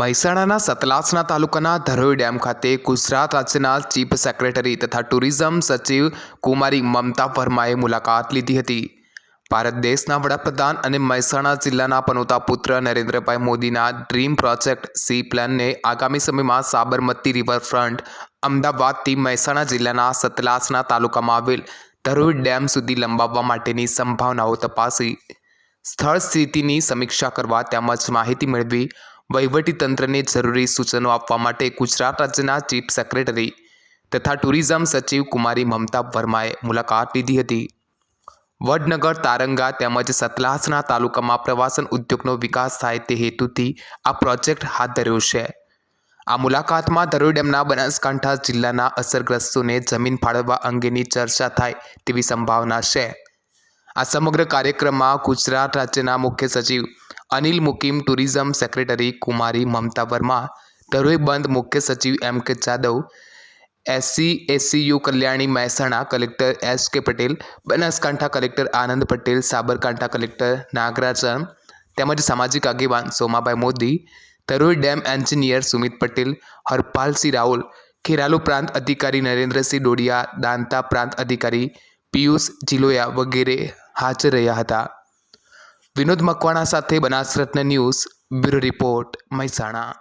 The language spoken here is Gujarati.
મહેસાણાના સતલાસના તાલુકાના ધરોઈ ડેમ ખાતે ગુજરાત રાજ્યના ચીફ સેક્રેટરી તથા ટુરિઝમ સચિવ કુમારી મમતા વર્માએ મુલાકાત લીધી હતી. ભારત દેશના વડાપ્રધાન અને મહેસાણા જિલ્લાના પનોતા પુત્ર નરેન્દ્રભાઈ મોદીના ડ્રીમ પ્રોજેક્ટ સી પ્લાનને આગામી સમયમાં સાબરમતી રિવરફ્રન્ટ અમદાવાદથી મહેસાણા જિલ્લાના સતલાસના તાલુકામાં આવેલ ધરોઈ ડેમ સુધી લંબાવવા માટેની સંભાવનાઓ તપાસી. સ્થળ સ્થિતિની સમીક્ષા કરવા તેમજ માહિતી મેળવી વહીવટીતંત્રને જરૂરી સૂચનો આપવા માટે ગુજરાત રાજ્યના ચીફ સેક્રેટરી તથા ટુરિઝમ સચિવ કુમારી મમતા વર્માએ મુલાકાત લીધી હતી. વડનગર, તારંગા તેમજ સતલાસના તાલુકામાં પ્રવાસન ઉદ્યોગનો વિકાસ થાય તે હેતુથી આ પ્રોજેક્ટ હાથ ધર્યો છે. આ મુલાકાતમાં ધરોઈ ડેમના બનાસકાંઠા જિલ્લાના અસરગ્રસ્તોને જમીન ફાળવવા અંગેની ચર્ચા થાય તેવી સંભાવના છે. આ સમગ્ર કાર્યક્રમમાં ગુજરાત રાજ્યના મુખ્ય સચિવ અનિલ મુકીમ, ટુરિઝમ સેક્રેટરી કુમારી મમતા વર્મા ધરોઈ બંધ મુખ્ય સચિવ M K Jadav, SC, SCU Kalyani Mehsana collector S K Patel, Banaskantha collector Anand Patel, Sabarkantha collector Nagarajan તેમજ સામાજિક આગેવાન સોમાભાઈ મોદી ધરોઈ ડેમ એન્જિનિયર સુમિત પટેલ, હરપાલસિંહ રાઓલ ખેરાલુ પ્રાંત અધિકારી નરેન્દ્રસિંહ ડોડિયા, દાંતા પ્રાંત અધિકારી પિયુષ જિલોયા વગેરે હાજર રહ્યા હતા. વિનોદ મકવાણા સાથે Banasratna news bureau report Mehsana.